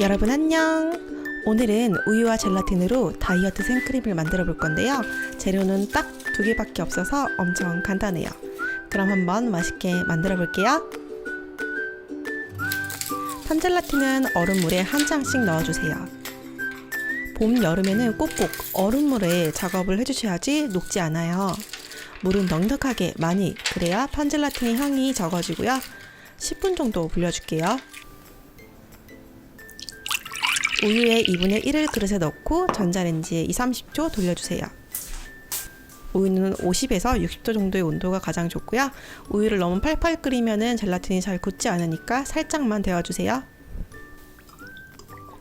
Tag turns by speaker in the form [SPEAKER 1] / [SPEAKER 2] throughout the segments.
[SPEAKER 1] 여러분 안녕. 오늘은 우유와 젤라틴으로 다이어트 생크림을 만들어 볼 건데요. 재료는 딱 두 개밖에 없어서 엄청 간단해요. 그럼 한번 맛있게 만들어 볼게요. 탄젤라틴은 얼음물에 한 장씩 넣어주세요. 봄, 여름에는 꼭꼭 얼음물에 작업을 해주셔야지 녹지 않아요. 물은 넉넉하게 많이 그래야 판젤라틴의 향이 적어지고요. 10분 정도 불려줄게요. 우유의 2분의 1을 그릇에 넣고 전자레인지에 2, 30초 돌려주세요. 우유는 50에서 60도 정도의 온도가 가장 좋고요. 우유를 너무 팔팔 끓이면 젤라틴이 잘 굳지 않으니까 살짝만 데워주세요.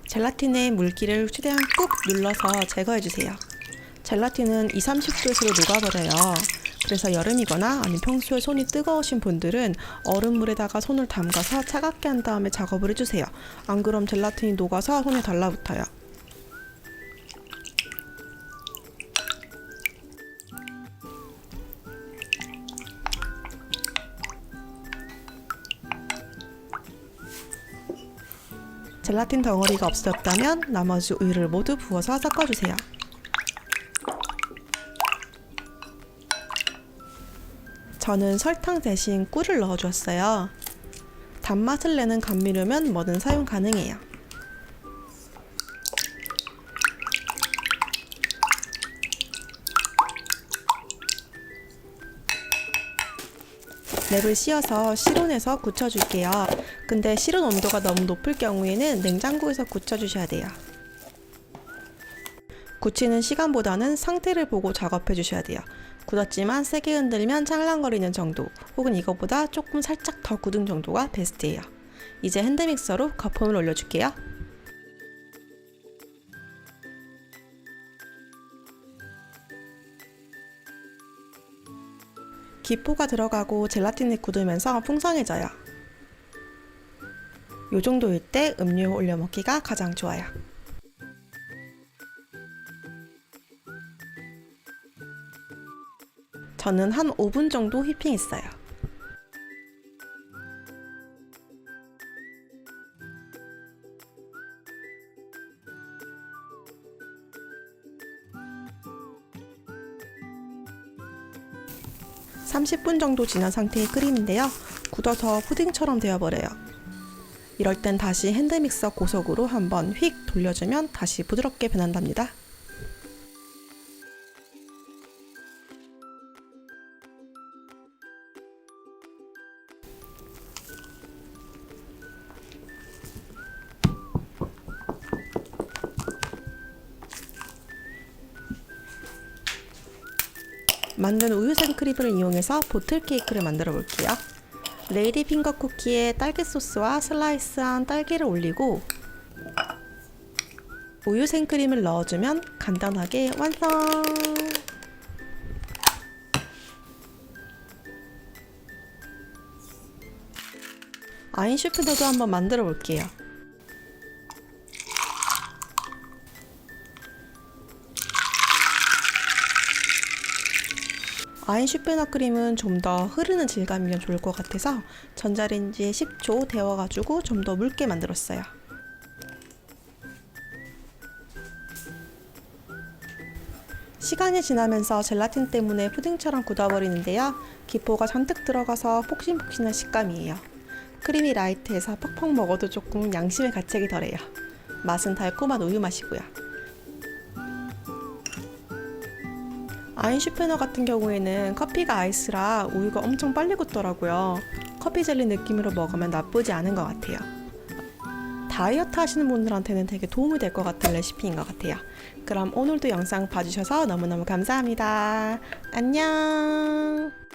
[SPEAKER 1] 젤라틴의 물기를 최대한 꾹 눌러서 제거해주세요. 젤라틴은 2, 30도에서 녹아버려요. 그래서 여름이거나 아니면 평소에 손이 뜨거우신 분들은 얼음물에다가 손을 담가서 차갑게 한 다음에 작업을 해주세요. 안 그럼 젤라틴이 녹아서 손에 달라붙어요. 젤라틴 덩어리가 없었다면 나머지 우유를 모두 부어서 섞어주세요. 저는 설탕 대신 꿀을 넣어주었어요. 단맛을 내는 감미료면 뭐든 사용 가능해요. 랩을 씌워서 실온에서 굳혀줄게요. 근데 실온 온도가 너무 높을 경우에는 냉장고에서 굳혀주셔야 돼요. 굳히는 시간보다는 상태를 보고 작업해 주셔야 돼요. 굳었지만 세게 흔들면 찰랑거리는 정도 혹은 이거보다 조금 살짝 더 굳은 정도가 베스트예요. 이제 핸드믹서로 거품을 올려줄게요. 기포가 들어가고 젤라틴이 굳으면서 풍성해져요. 요 정도일 때 음료 올려 먹기가 가장 좋아요. 저는 한 5분 정도 휘핑했어요. (30분) 정도 지난 상태의 크림인데요. 굳어서 푸딩처럼 되어버려요. 이럴 땐 다시 핸드믹서 고속으로 한번 휙 돌려주면 다시 부드럽게 변한답니다 만든 우유 생크림을 이용해서 보틀 케이크를 만들어 볼게요. 레이디 핑거 쿠키에 딸기 소스와 슬라이스한 딸기를 올리고 우유 생크림을 넣어주면 간단하게 완성! 아인슈프너도 한번 만들어 볼게요. 아인 슈페너 크림은 좀 더 흐르는 질감이면 좋을 것 같아서 전자레인지에 10초 데워가지고 좀 더 묽게 만들었어요. 시간이 지나면서 젤라틴 때문에 푸딩처럼 굳어버리는데요. 기포가 잔뜩 들어가서 폭신폭신한 식감이에요. 크림이 라이트해서 퍽퍽 먹어도 조금 양심의 가책이 덜해요. 맛은 달콤한 우유 맛이고요. 아인슈페너 같은 경우에는 커피가 아이스라 우유가 엄청 빨리 굳더라고요. 커피 젤리 느낌으로 먹으면 나쁘지 않은 것 같아요. 다이어트 하시는 분들한테는 되게 도움이 될 것 같은 레시피인 것 같아요. 그럼 오늘도 영상 봐주셔서 너무너무 감사합니다. 안녕!